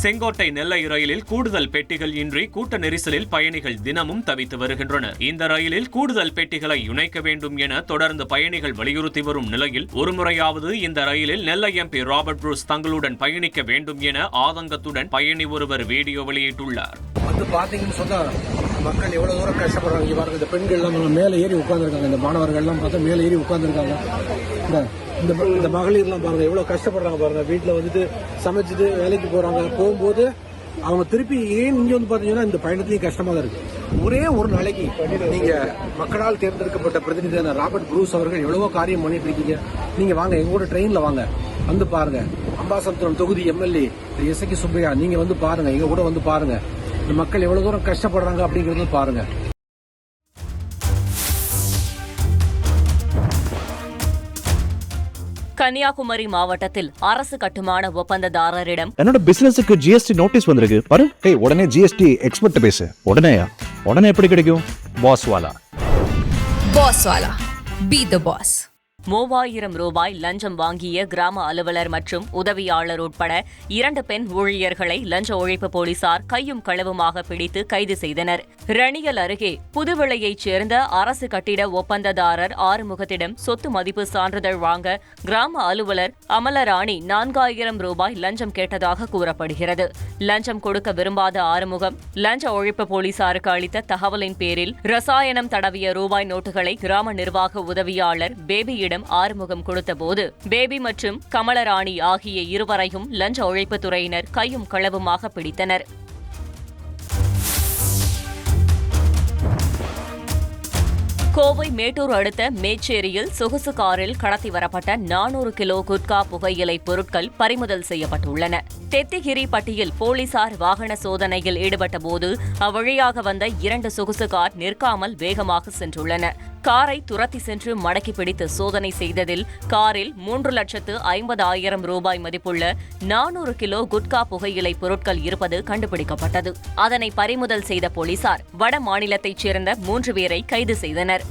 செங்கோட்டை நெல்லை ரயிலில் கூடுதல் பெட்டிகள் இன்றி கூட்ட நெரிசலில் பயணிகள் தினமும் தவித்து வருகின்றனர். இந்த ரயிலில் கூடுதல் பெட்டிகளை இணைக்க வேண்டும் என தொடர்ந்து பயணிகள் வலியுறுத்தி வரும் நிலையில் ஒருமுறையாவது இந்த ரயிலில் நெல்லை எம்பி ராபர்ட் ப்ரூஸ் தங்களுடன் பயணிக்க வேண்டும் என ஆதங்கத்துடன் பயணி ஒருவர் வீடியோ வெளியிட்டுள்ளார். மக்கள் எவ்வளோ தூரம் கஷ்டப்படுறாங்க? இங்க பாருங்க இந்த பெண்கள்லாம் மேலே ஏறி உட்காந்துருக்காங்க இந்த மாணவர்கள்லாம் பார்த்தா மேலே ஏறி உட்காந்துருக்காங்க இந்த இந்த இந்த மகளிர்லாம் பாருங்க எவ்வளோ கஷ்டப்படுறாங்க பாருங்க. வீட்டில் வந்துட்டு சமைச்சிட்டு வேலைக்கு போகிறாங்க போகும்போது அவங்க திருப்பி ஏன் இங்கே வந்து பார்த்தீங்கன்னா இந்த பயணத்துலேயும் கஷ்டமாக தான் இருக்குது ஒரே ஒரு நாளைக்கு நீங்கள் மக்களால் தேர்ந்தெடுக்கப்பட்ட பிரதிநிதியான ராபர்ட் ப்ரூஸ் அவர்கள் எவ்வளவோ காரியம் பண்ணிட்டு இருக்கீங்க. நீங்கள் வாங்க எங்கள் கூட ட்ரெயினில் வாங்க. வந்து பாருங்க. அம்பாசமுத்திரம் தொகுதி எம்எல்ஏ எஸ் சுப்பையா நீங்கள் வந்து பாருங்க எங்க கூட வந்து பாருங்க. இந்த மக்கள் எவ்வளவு தூரம் கஷ்டப்படுறாங்க அப்படிங்கறத பாருங்க. கன்னியாகுமரி மாவட்டத்தில் அரசு கட்டுமான ஒப்பந்ததாரரிடம் என்னோட பிசினஸுக்கு ஜிஎஸ்டி நோட்டீஸ் வந்திருக்கு. பாரு ஏய் உடனே ஜிஎஸ்டி எக்ஸ்பர்ட் பேசு. உடனேயா உடனே எப்படி கிடைக்கும்? Boss wala. Boss Wala. Be the boss. மூவாயிரம் ரூபாய் லஞ்சம் வாங்கிய கிராம அலுவலர் மற்றும் உதவியாளர் உட்பட இரண்டு பெண் ஊழியர்களை லஞ்ச ஒழிப்பு போலீசார் கையும் களவுமாக பிடித்து கைது செய்தனர். ரணியல் அருகே புதுவிளையைச் சேர்ந்த அரசு கட்டிட ஒப்பந்ததாரர் ஆறுமுகத்திடம் சொத்து மதிப்பு சான்றிதழ் வாங்க கிராம அலுவலர் அமலராணி நான்காயிரம் ரூபாய் லஞ்சம் கேட்டதாக கூறப்படுகிறது. லஞ்சம் கொடுக்க விரும்பாத ஆறுமுகம் லஞ்ச ஒழிப்பு போலீசாருக்கு அளித்த தகவலின் பேரில் ரசாயனம் தடவிய ரூபாய் நோட்டுகளை கிராம நிர்வாக உதவியாளர் பேபியிடம் ஆறுமுகம் கொடுத்தபோது பேபி மற்றும் கமலராணி ஆகிய இருவரையும் லஞ்ச ஒழிப்புத்துறையினர் கையும் களவுமாக பிடித்தனர். கோவை மேட்டூர் அடுத்த மேச்சேரியில் சொகுசு காரில் கடத்தி வரப்பட்ட நானூறு கிலோ குட்கா புகையிலை பொருட்கள் பறிமுதல் செய்யப்பட்டுள்ளன. தெத்திகிரி பட்டியில் போலீசார் வாகன சோதனையில் ஈடுபட்டபோது அவ்வழியாக வந்த இரண்டு சொகுசு கார் நிற்காமல் வேகமாக சென்றுள்ளன. காரை துரத்தி சென்று மடக்கி பிடித்து சோதனை செய்ததில் காரில் மூன்று லட்சத்து ஐம்பதாயிரம் ரூபாய் மதிப்புள்ள நானூறு கிலோ குட்கா புகையிலை பொருட்கள் இருப்பது கண்டுபிடிக்கப்பட்டது. அதனை பறிமுதல் செய்த போலீசார் வட மாநிலத்தைச் சேர்ந்த மூன்று பேரை கைது செய்தனர்.